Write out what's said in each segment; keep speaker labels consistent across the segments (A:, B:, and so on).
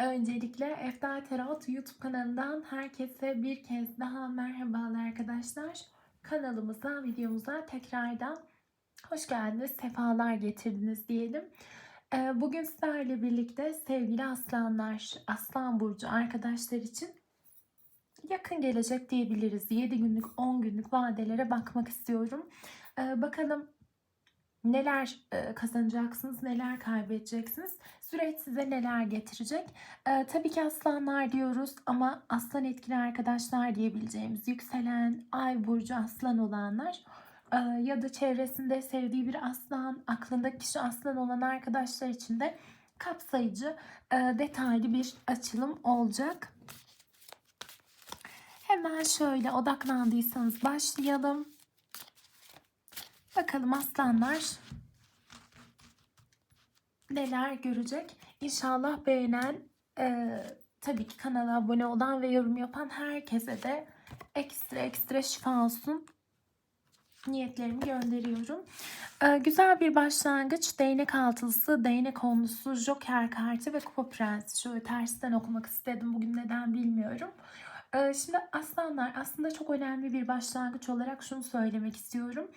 A: Öncelikle Eftal Tarot YouTube kanalından herkese bir kez daha merhabalar arkadaşlar. Kanalımıza, videomuza tekrardan hoş geldiniz, sefalar getirdiniz diyelim. Ee, Bugün sizlerle birlikte sevgili aslanlar, aslan burcu arkadaşlar için yakın gelecek diyebiliriz. 7 günlük, 10 günlük vadelere bakmak istiyorum. Ee, Bakalım neler kazanacaksınız, neler kaybedeceksiniz, süreç size neler getirecek. Tabii ki aslanlar diyoruz ama aslan etkili arkadaşlar diyebileceğimiz yükselen, ay burcu aslan olanlar ya da çevresinde sevdiği bir aslan, aklındaki kişi aslan olan arkadaşlar için de kapsayıcı, detaylı bir açılım olacak. Hemen şöyle odaklandıysanız başlayalım. Bakalım aslanlar neler görecek. İnşallah beğenen, e, tabii ki kanala abone olan ve yorum yapan herkese de ekstra ekstra şifa olsun. Niyetlerimi gönderiyorum. E, güzel bir başlangıç. Değnek altılısı, değnek onlusu, joker kartı ve kupa prensi. Şöyle tersten okumak istedim. Bugün neden bilmiyorum. E, şimdi aslanlar aslında çok önemli bir başlangıç olarak şunu söylemek istiyorum.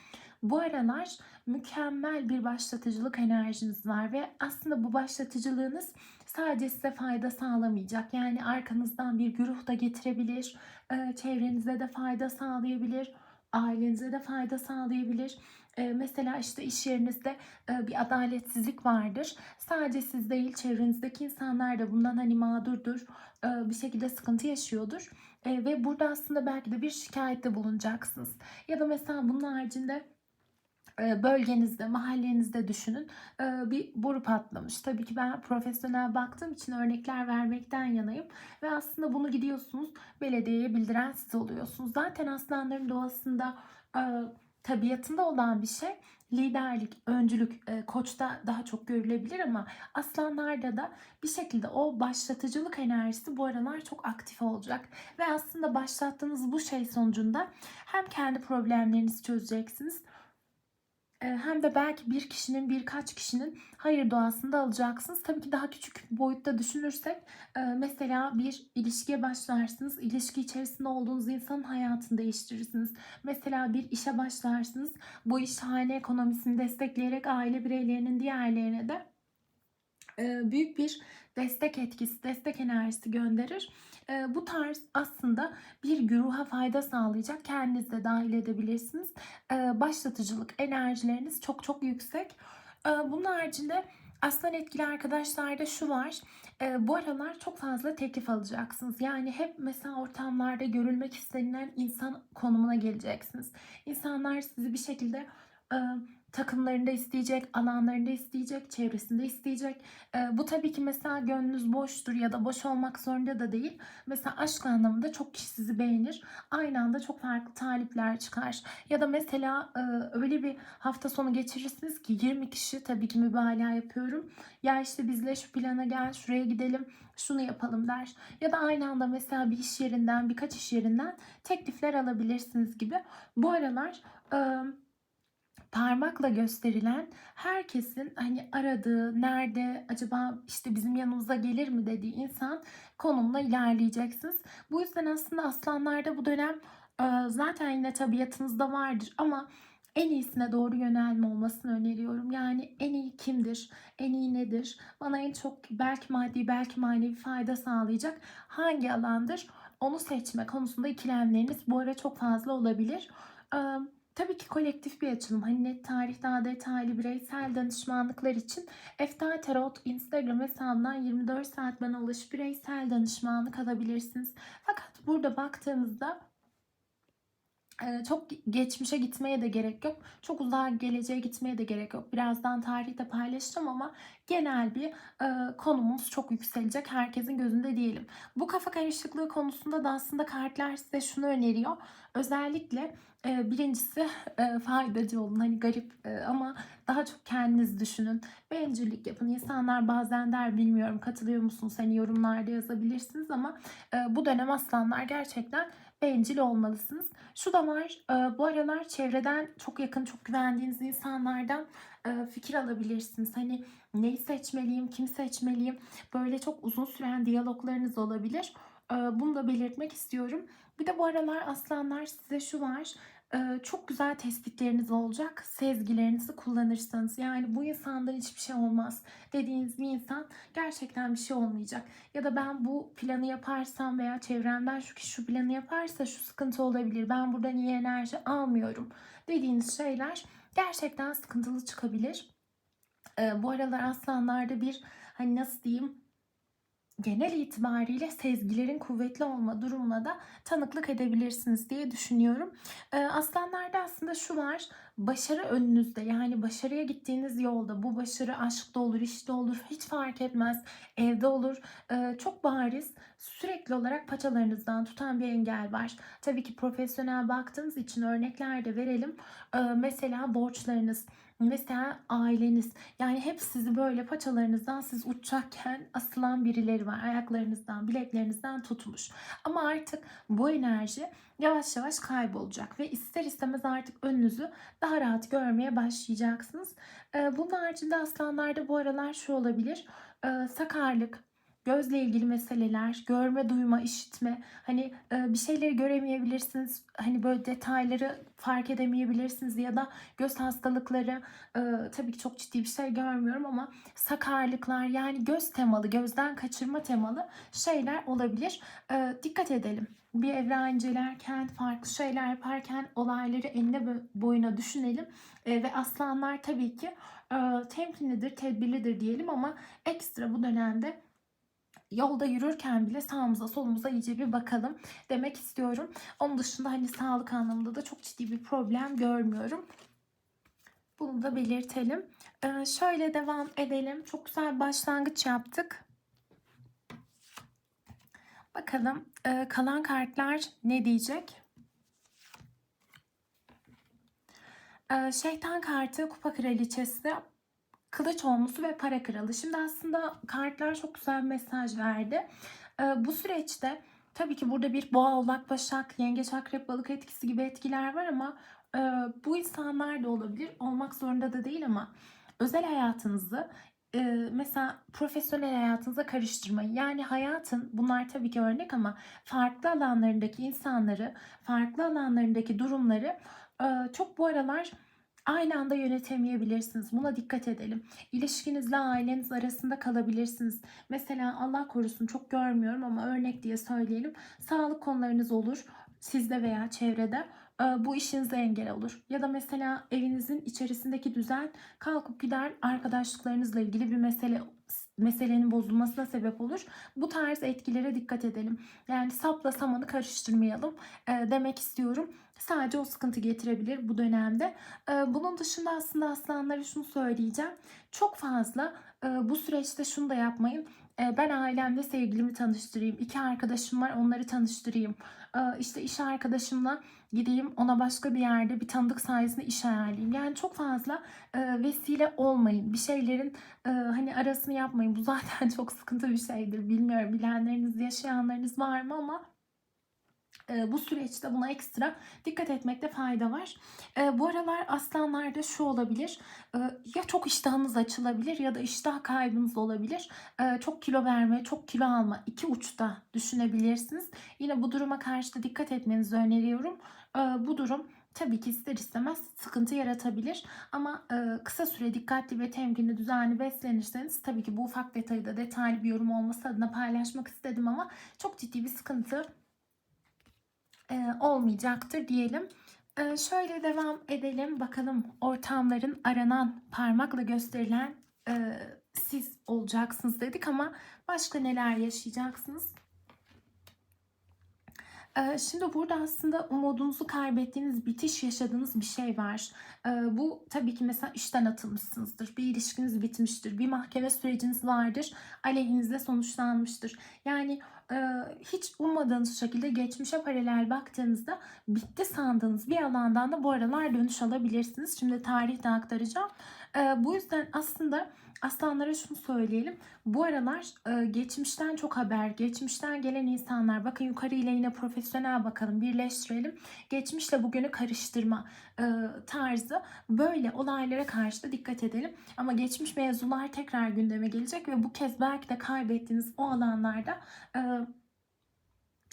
A: Bu aralar mükemmel bir başlatıcılık enerjiniz var ve aslında bu başlatıcılığınız sadece size fayda sağlamayacak. Yani arkanızdan bir güruh da getirebilir, e, çevrenize de fayda sağlayabilir, ailenize de fayda sağlayabilir. E, Mesela işte iş yerinizde e, bir adaletsizlik vardır. Sadece siz değil çevrenizdeki insanlar da bundan hani mağdurdur, bir şekilde sıkıntı yaşıyordur. Ve burada aslında belki de bir şikayette bulunacaksınız. Ya da mesela bunun haricinde bölgenizde, mahallenizde düşünün bir boru patlamış. Tabii ki ben profesyonel baktığım için örnekler vermekten yanayım. Ve aslında bunu gidiyorsunuz belediyeye bildiren siz oluyorsunuz. Zaten aslanların doğasında tabiatında olan bir şey liderlik, öncülük, e, koçta daha çok görülebilir ama aslanlarda da bir şekilde o başlatıcılık enerjisi bu aralar çok aktif olacak. Ve aslında başlattığınız bu şey sonucunda hem kendi problemlerinizi çözeceksiniz hem de belki bir kişinin birkaç kişinin hayır doğasında alacaksınız. Tabii ki daha küçük boyutta düşünürsek e, mesela bir ilişkiye başlarsınız. İlişki içerisinde olduğunuz insanın hayatını değiştirirsiniz. Mesela bir işe başlarsınız. Bu iş hane ekonomisini destekleyerek aile bireylerinin diğerlerine de e, büyük bir destek etkisi, destek enerjisi gönderir. E, bu tarz aslında bir güruha fayda sağlayacak. Kendiniz de dahil edebilirsiniz. E, başlatıcılık enerjileriniz çok çok yüksek. E, bunun haricinde aslan etkili arkadaşlarda şu var. E, bu aralar çok fazla teklif alacaksınız. Yani hep mesela ortamlarda görülmek istenilen insan konumuna geleceksiniz. İnsanlar sizi bir şekilde e, takımlarında isteyecek, alanlarında isteyecek, çevresinde isteyecek. Ee, bu tabii ki mesela gönlünüz boştur ya da boş olmak zorunda da değil. Mesela aşk anlamında çok kişi sizi beğenir. Aynı anda çok farklı talipler çıkar. Ya da mesela e, öyle bir hafta sonu geçirirsiniz ki 20 kişi tabii ki mübalağa yapıyorum. Ya işte bizle şu plana gel, şuraya gidelim, şunu yapalım der. Ya da aynı anda mesela bir iş yerinden, birkaç iş yerinden teklifler alabilirsiniz gibi. Bu aralar... E, parmakla gösterilen herkesin hani aradığı, nerede acaba işte bizim yanımıza gelir mi dediği insan konumla ilerleyeceksiniz. Bu yüzden aslında aslanlarda bu dönem zaten yine tabiatınızda vardır ama en iyisine doğru yönelme olmasını öneriyorum. Yani en iyi kimdir? En iyi nedir? Bana en çok belki maddi belki manevi fayda sağlayacak hangi alandır? Onu seçme konusunda ikilemleriniz bu ara çok fazla olabilir. Tabii ki kolektif bir açılım. Hani net tarih daha detaylı bireysel danışmanlıklar için Eftal Tarot Instagram hesabından 24 saat bana ulaşıp bireysel danışmanlık alabilirsiniz. Fakat burada baktığımızda e, çok geçmişe gitmeye de gerek yok. Çok uzağa geleceğe gitmeye de gerek yok. Birazdan tarihte paylaşacağım ama genel bir e, konumuz çok yükselecek herkesin gözünde diyelim. Bu kafa karışıklığı konusunda da aslında kartlar size şunu öneriyor. Özellikle birincisi e, faydacı olun. Hani garip e, ama daha çok kendiniz düşünün. Bencillik yapın. İnsanlar bazen der bilmiyorum katılıyor musunuz? Hani yorumlarda yazabilirsiniz ama e, bu dönem aslanlar gerçekten bencil olmalısınız. Şu da var, bu aralar çevreden çok yakın, çok güvendiğiniz insanlardan fikir alabilirsiniz. Hani neyi seçmeliyim, kim seçmeliyim böyle çok uzun süren diyaloglarınız olabilir. Bunu da belirtmek istiyorum. Bir de bu aralar aslanlar size şu var. Çok güzel tespitleriniz olacak. Sezgilerinizi kullanırsanız. Yani bu insandan hiçbir şey olmaz dediğiniz bir insan gerçekten bir şey olmayacak. Ya da ben bu planı yaparsam veya çevremden şu kişi şu planı yaparsa şu sıkıntı olabilir. Ben buradan iyi enerji almıyorum dediğiniz şeyler gerçekten sıkıntılı çıkabilir. Bu aralar aslanlarda bir hani nasıl diyeyim genel itibariyle sezgilerin kuvvetli olma durumuna da tanıklık edebilirsiniz diye düşünüyorum. Ee, aslanlarda aslında şu var. Başarı önünüzde yani başarıya gittiğiniz yolda bu başarı aşkta olur, işte olur hiç fark etmez. Evde olur. Çok bariz sürekli olarak paçalarınızdan tutan bir engel var. Tabii ki profesyonel baktığınız için örnekler de verelim. Mesela borçlarınız, mesela aileniz yani hep sizi böyle paçalarınızdan siz uçacakken asılan birileri var. Ayaklarınızdan, bileklerinizden tutmuş. Ama artık bu enerji yavaş yavaş kaybolacak ve ister istemez artık önünüzü daha rahat görmeye başlayacaksınız. Bunun haricinde aslanlarda bu aralar şu olabilir. Sakarlık, gözle ilgili meseleler, görme, duyma, işitme. Hani e, bir şeyleri göremeyebilirsiniz. Hani böyle detayları fark edemeyebilirsiniz ya da göz hastalıkları e, tabii ki çok ciddi bir şey görmüyorum ama sakarlıklar yani göz temalı, gözden kaçırma temalı şeyler olabilir. E, dikkat edelim. Bir evra incelerken, farklı şeyler yaparken olayları enine bo- boyuna düşünelim. E, ve aslanlar tabii ki e, temkinlidir, tedbirlidir diyelim ama ekstra bu dönemde yolda yürürken bile sağımıza solumuza iyice bir bakalım demek istiyorum. Onun dışında hani sağlık anlamında da çok ciddi bir problem görmüyorum. Bunu da belirtelim. Ee, şöyle devam edelim. Çok güzel başlangıç yaptık. Bakalım e, kalan kartlar ne diyecek? Ee, şeytan kartı, kupa kraliçesi, kılıç olmusu ve para kralı. Şimdi aslında kartlar çok güzel bir mesaj verdi. Ee, bu süreçte tabii ki burada bir boğa, oğlak, başak, yengeç, akrep, balık etkisi gibi etkiler var ama e, bu insanlar da olabilir. Olmak zorunda da değil ama özel hayatınızı e, mesela profesyonel hayatınıza karıştırmayın. Yani hayatın bunlar tabii ki örnek ama farklı alanlarındaki insanları, farklı alanlarındaki durumları e, çok bu aralar aynı anda yönetemeyebilirsiniz. Buna dikkat edelim. İlişkinizle aileniz arasında kalabilirsiniz. Mesela Allah korusun çok görmüyorum ama örnek diye söyleyelim. Sağlık konularınız olur sizde veya çevrede. Ee, Bu işinize engel olur. Ya da mesela evinizin içerisindeki düzen kalkıp gider arkadaşlıklarınızla ilgili bir mesele meselenin bozulmasına sebep olur. Bu tarz etkilere dikkat edelim. Yani sapla samanı karıştırmayalım e, demek istiyorum. Sadece o sıkıntı getirebilir bu dönemde. Bunun dışında aslında aslanlara şunu söyleyeceğim. Çok fazla bu süreçte şunu da yapmayın. Ben ailemle sevgilimi tanıştırayım. İki arkadaşım var onları tanıştırayım. İşte iş arkadaşımla gideyim ona başka bir yerde bir tanıdık sayesinde iş ayarlayayım. Yani çok fazla vesile olmayın. Bir şeylerin hani arasını yapmayın. Bu zaten çok sıkıntı bir şeydir. Bilmiyorum bilenleriniz, yaşayanlarınız var mı ama bu süreçte buna ekstra dikkat etmekte fayda var. E, bu aralar aslanlarda şu olabilir. E, ya çok iştahınız açılabilir ya da iştah kaybınız olabilir. Çok kilo verme, çok kilo alma iki uçta düşünebilirsiniz. Yine bu duruma karşı da dikkat etmenizi öneriyorum. Bu durum tabii ki ister istemez sıkıntı yaratabilir. Ama e, kısa süre dikkatli ve temkinli düzenli beslenirseniz tabii ki bu ufak detayı da detaylı bir yorum olması adına paylaşmak istedim ama çok ciddi bir sıkıntı e, olmayacaktır diyelim. E, şöyle devam edelim. Bakalım ortamların aranan, parmakla gösterilen e, siz olacaksınız dedik ama başka neler yaşayacaksınız? E, Şimdi burada aslında umudunuzu kaybettiğiniz, bitiş yaşadığınız bir şey var. E, Bu tabii ki mesela işten atılmışsınızdır, bir ilişkiniz bitmiştir, bir mahkeme süreciniz vardır, aleyhinize sonuçlanmıştır. Yani e, hiç ummadığınız şekilde geçmişe paralel baktığınızda bitti sandığınız bir alandan da bu aralar dönüş alabilirsiniz. Şimdi tarih aktaracağım. E, Bu yüzden aslında Aslanlara şunu söyleyelim. Bu aralar e, geçmişten çok haber, geçmişten gelen insanlar. Bakın yukarı ile yine profesyonel bakalım, birleştirelim. Geçmişle bugünü karıştırma e, tarzı böyle olaylara karşı da dikkat edelim. Ama geçmiş mevzular tekrar gündeme gelecek ve bu kez belki de kaybettiğiniz o alanlarda e,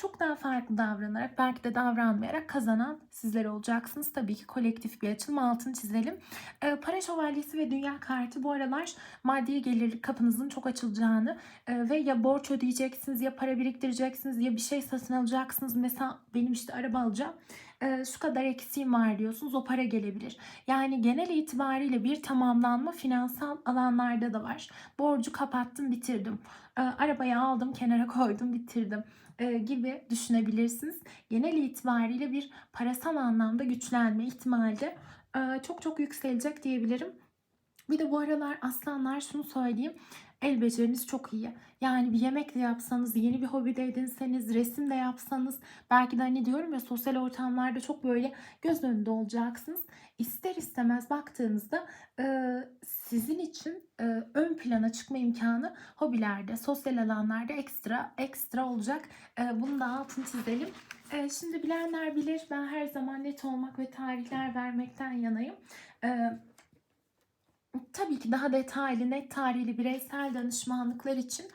A: çok daha farklı davranarak belki de davranmayarak kazanan sizler olacaksınız. Tabii ki kolektif bir açılım altını çizelim. Ee, para şövalyesi ve dünya kartı bu aralar maddi gelirlik kapınızın çok açılacağını e, ve ya borç ödeyeceksiniz ya para biriktireceksiniz ya bir şey satın alacaksınız. Mesela benim işte araba alacağım. E, şu kadar eksiğim var diyorsunuz o para gelebilir. Yani genel itibariyle bir tamamlanma finansal alanlarda da var. Borcu kapattım bitirdim. E, arabayı aldım kenara koydum bitirdim e, gibi düşünebilirsiniz. Genel itibariyle bir parasal anlamda güçlenme ihtimali e, çok çok yükselecek diyebilirim. Bir de bu aralar aslanlar şunu söyleyeyim. El beceriniz çok iyi. Yani bir yemek de yapsanız, yeni bir hobi de edinseniz, resim de yapsanız, belki de hani diyorum ya sosyal ortamlarda çok böyle göz önünde olacaksınız. İster istemez baktığınızda e, sizin için e, ön plana çıkma imkanı hobilerde, sosyal alanlarda ekstra ekstra olacak. E, bunu da altını çizelim. E, şimdi bilenler bilir ben her zaman net olmak ve tarihler vermekten yanayım. E, tabii ki daha detaylı, net tarihli bireysel danışmanlıklar için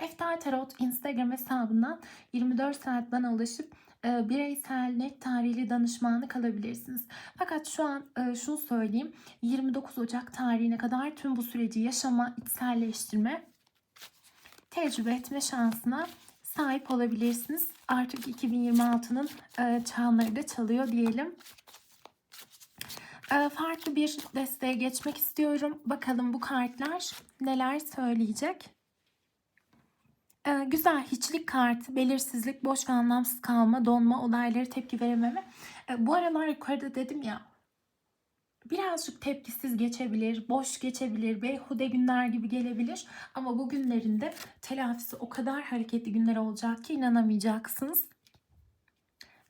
A: Eftal Tarot Instagram hesabından 24 saat bana ulaşıp e, bireysel net tarihli danışmanlık alabilirsiniz. Fakat şu an e, şunu söyleyeyim. 29 Ocak tarihine kadar tüm bu süreci yaşama, içselleştirme, tecrübe etme şansına sahip olabilirsiniz. Artık 2026'nın e, çanları da çalıyor diyelim. E, farklı bir desteğe geçmek istiyorum. Bakalım bu kartlar neler söyleyecek. E, güzel hiçlik kartı, belirsizlik, boş ve anlamsız kalma, donma, olayları tepki verememe. E, bu aralar yukarıda dedim ya birazcık tepkisiz geçebilir, boş geçebilir, beyhude günler gibi gelebilir. Ama bu günlerinde telafisi o kadar hareketli günler olacak ki inanamayacaksınız.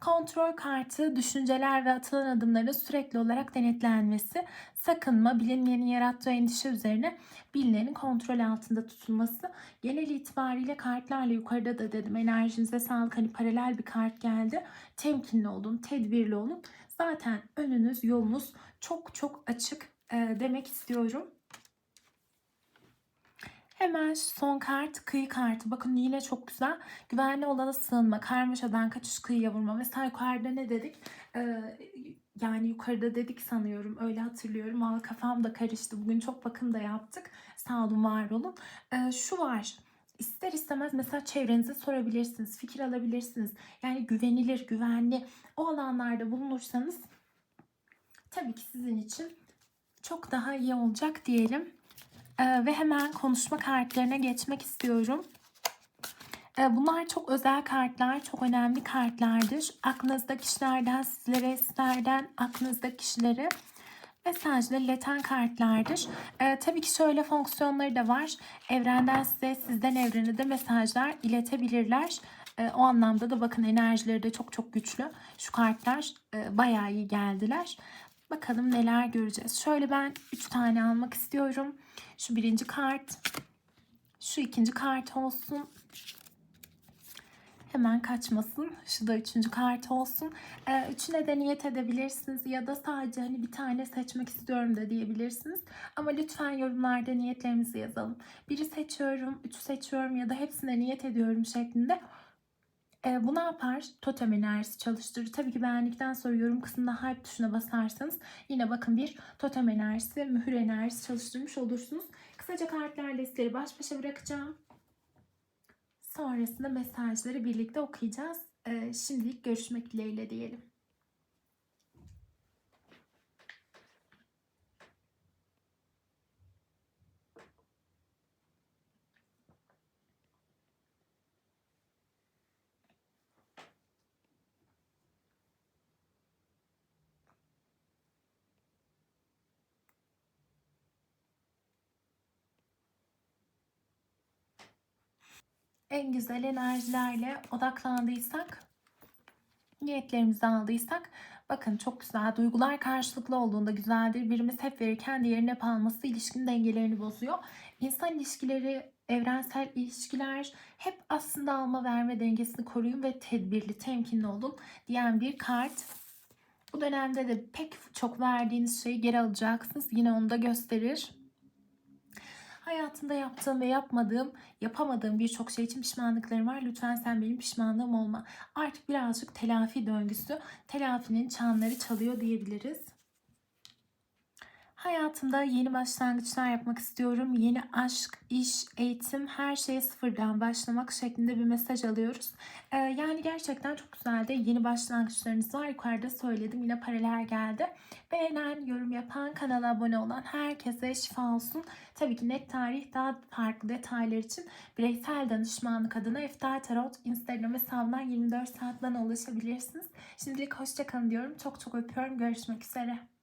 A: Kontrol kartı düşünceler ve atılan adımların sürekli olarak denetlenmesi, sakınma, bilinmeyenin yarattığı endişe üzerine bilinenin kontrol altında tutulması. Genel itibariyle kartlarla yukarıda da dedim enerjinize sağlık hani paralel bir kart geldi. Temkinli olun, tedbirli olun. Zaten önünüz, yolunuz çok çok açık demek istiyorum. Hemen son kart kıyı kartı. Bakın yine çok güzel. Güvenli olana sığınma, karmaşadan kaçış kıyıya vurma. Mesela yukarıda ne dedik? Ee, yani yukarıda dedik sanıyorum. Öyle hatırlıyorum. Ama kafam da karıştı. Bugün çok bakım da yaptık. Sağ olun, var olun. Ee, şu var. İster istemez mesela çevrenize sorabilirsiniz. Fikir alabilirsiniz. Yani güvenilir, güvenli o alanlarda bulunursanız tabii ki sizin için çok daha iyi olacak diyelim. Ee, ve hemen konuşma kartlarına geçmek istiyorum. Ee, bunlar çok özel kartlar, çok önemli kartlardır. Aklınızdaki kişilerden, sizlere, sizlerden aklınızdaki kişilere mesajları ileten kartlardır. Ee, tabii ki şöyle fonksiyonları da var. Evrenden size, sizden evrene de mesajlar iletebilirler. Ee, o anlamda da bakın enerjileri de çok çok güçlü. Şu kartlar e, bayağı iyi geldiler. Bakalım neler göreceğiz. Şöyle ben 3 tane almak istiyorum. Şu birinci kart. Şu ikinci kart olsun. Hemen kaçmasın. Şu da üçüncü kart olsun. Ee, üçüne de niyet edebilirsiniz. Ya da sadece hani bir tane seçmek istiyorum da diyebilirsiniz. Ama lütfen yorumlarda niyetlerimizi yazalım. Biri seçiyorum, üçü seçiyorum ya da hepsine niyet ediyorum şeklinde e, bu ne yapar? Totem enerjisi çalıştırır. Tabii ki beğendikten sonra yorum kısmında hype tuşuna basarsanız yine bakın bir totem enerjisi, mühür enerjisi çalıştırmış olursunuz. Kısaca kartlar listeleri baş başa bırakacağım. Sonrasında mesajları birlikte okuyacağız. E, şimdilik görüşmek dileğiyle diyelim. En güzel enerjilerle odaklandıysak niyetlerimizi aldıysak bakın çok güzel duygular karşılıklı olduğunda güzeldir. Birimiz hep verirken diğerinin hep alması ilişkinin dengelerini bozuyor. İnsan ilişkileri, evrensel ilişkiler hep aslında alma verme dengesini koruyun ve tedbirli, temkinli olun diyen bir kart. Bu dönemde de pek çok verdiğiniz şeyi geri alacaksınız. Yine onu da gösterir. Hayatımda yaptığım ve yapmadığım, yapamadığım birçok şey için pişmanlıklarım var. Lütfen sen benim pişmanlığım olma. Artık birazcık telafi döngüsü, telafinin çanları çalıyor diyebiliriz. Hayatımda yeni başlangıçlar yapmak istiyorum. Yeni aşk, iş, eğitim, her şeye sıfırdan başlamak şeklinde bir mesaj alıyoruz. Ee, yani gerçekten çok güzel de yeni başlangıçlarınız var. Yukarıda söyledim yine paralel geldi. Beğenen, yorum yapan, kanala abone olan herkese şifa olsun. Tabii ki net tarih daha farklı detaylar için bireysel danışmanlık adına Eftar Tarot Instagram hesabından 24 saat bana ulaşabilirsiniz. Şimdilik hoşçakalın diyorum. Çok çok öpüyorum. Görüşmek üzere.